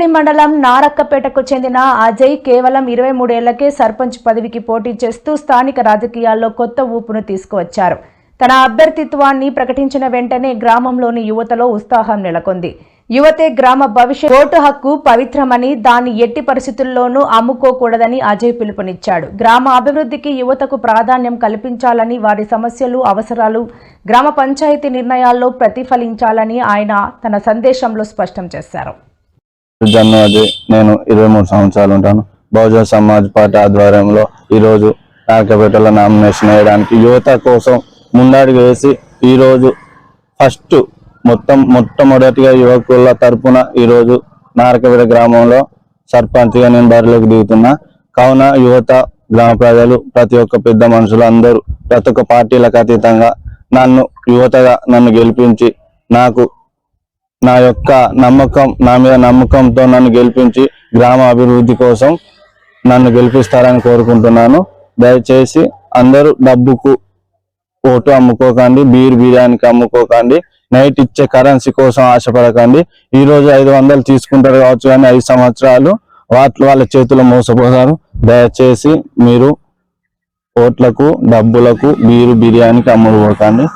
పెద్దపల్లి మండలం నారక్కపేటకు చెందిన అజయ్ కేవలం ఇరవై మూడేళ్ళకే సర్పంచ్ పదవికి పోటీ చేస్తూ స్థానిక రాజకీయాల్లో కొత్త ఊపును తీసుకువచ్చారు. తన అభ్యర్థిత్వాన్ని ప్రకటించిన వెంటనే గ్రామంలోని యువతలో ఉత్సాహం నెలకొంది. యువతే గ్రామ భవిష్యత్ ఓటు హక్కు పవిత్రమని దాన్ని ఎట్టి పరిస్థితుల్లోనూ అమ్ముకోకూడదని అజయ్ పిలుపునిచ్చాడు. గ్రామ అభివృద్ధికి యువతకు ప్రాధాన్యం కల్పించాలని వారి సమస్యలు అవసరాలు గ్రామ పంచాయతీ నిర్ణయాల్లో ప్రతిఫలించాలని ఆయన తన సందేశంలో స్పష్టం చేశారు. జన్మది నేను ఇరవై మూడు సంవత్సరాలు ఉంటాను. బహుజన సమాజ్ పార్టీ ఆధ్వర్యంలో ఈరోజు నారకపేటలో నామినేషన్ వేయడానికి యువత కోసం ముందడుగు వేసి ఈరోజు ఫస్ట్ మొత్తం మొట్టమొదటిగా యువకుల తరపున ఈరోజు నారకపేట గ్రామంలో సర్పంచ్గా నేను బరిలోకి దిగుతున్నా. కావున యువత గ్రామ ప్రజలు ప్రతి ఒక్క పెద్ద మనుషులు అందరూ ప్రతి ఒక్క పార్టీలకు అతీతంగా నన్ను యువతగా నన్ను గెలిపించి నాకు నా యొక్క నమ్మకం నా మీద నమ్మకంతో నన్ను గెలిపించి గ్రామ అభివృద్ధి కోసం నన్ను గెలిపిస్తారని కోరుకుంటున్నాను. దయచేసి అందరూ డబ్బుకు ఓటు అమ్ముకోకండి బీర్ బిర్యానీకి అమ్ముకోకండి నైట్ ఇచ్చే కరెన్సీ కోసం ఆశపడకండి. ఈ రోజు ఐదు వందలు తీసుకుంటారు కావచ్చు కానీ ఐదు సంవత్సరాలు వాటి వాళ్ళ చేతిలో మోసపోతారు. దయచేసి మీరు ఓట్లకు డబ్బులకు బీరు బిర్యానీకి అమ్ముకోకండి.